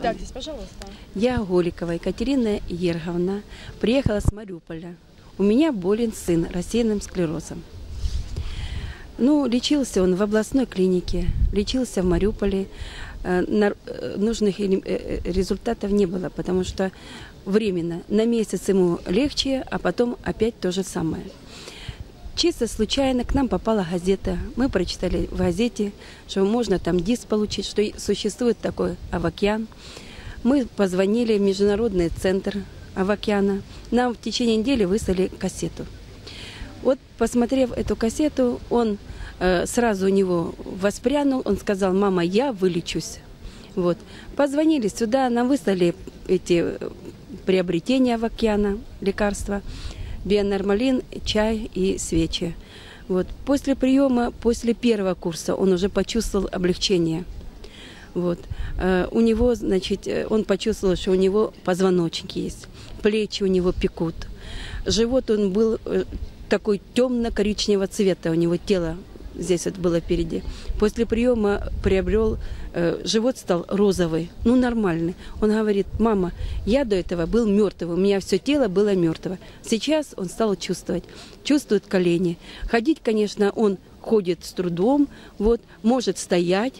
Представьтесь, пожалуйста. Я Голикова Екатерина Ерговна, приехала с Мариуполя. У меня болен сын рассеянным склерозом. Ну, лечился он в областной клинике, лечился в Мариуполе. Э, э, Нужных э, результатов не было, потому что временно, на месяц ему легче, а потом опять то же самое. Чисто случайно к нам попала газета. Мы прочитали в газете, что можно там диск получить, что существует такой Авакян. Мы позвонили в Международный центр Авакяна. Нам в течение недели выслали кассету. Вот, посмотрев эту кассету, он э, сразу у него воспрянул, он сказал, мама, я вылечусь. Вот. Позвонили сюда, нам выслали эти э, приобретения Авакяна, лекарства, бионормалин, чай и свечи. Вот. После приема, после первого курса он уже почувствовал облегчение. Вот. Э, У него, значит, э, он почувствовал, что у него позвоночник есть, плечи у него пекут. Живот он был э, такой темно-коричневого цвета, у него тело здесь вот было впереди. После приема приобрел, э, живот стал розовый, ну нормальный. Он говорит, мама, я до этого был мертвый, у меня все тело было мертвое. Сейчас он стал чувствовать, чувствует колени. Ходить, конечно, он ходит с трудом, вот, может стоять,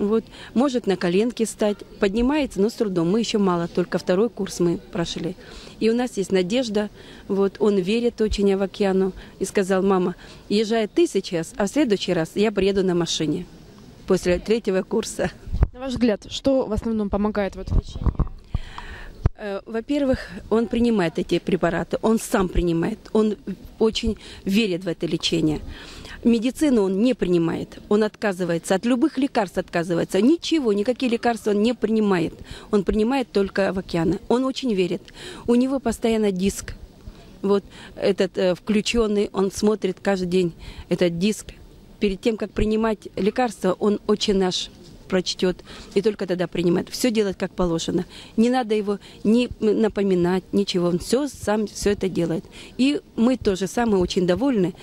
вот, может на коленке стать, поднимается, но с трудом. Мы еще мало, только второй курс мы прошли. И у нас есть надежда, вот, он верит очень в океану и сказал, мама, езжай ты сейчас, а в следующий раз я приеду на машине после третьего курса. На ваш взгляд, что в основном помогает в этом лечении? Э, Во-первых, он принимает эти препараты, он сам принимает, он очень верит в это лечение. Медицину он не принимает, он отказывается, от любых лекарств отказывается. Ничего, никакие лекарства он не принимает. Он принимает только океаны. Он очень верит. У него постоянно диск. Вот этот э, включенный, он смотрит каждый день этот диск. Перед тем, как принимать лекарства, он очень наш прочтет и только тогда принимает. Все делать как положено. Не надо его ни напоминать, ничего. Он все сам все это делает. И мы тоже самые очень довольны.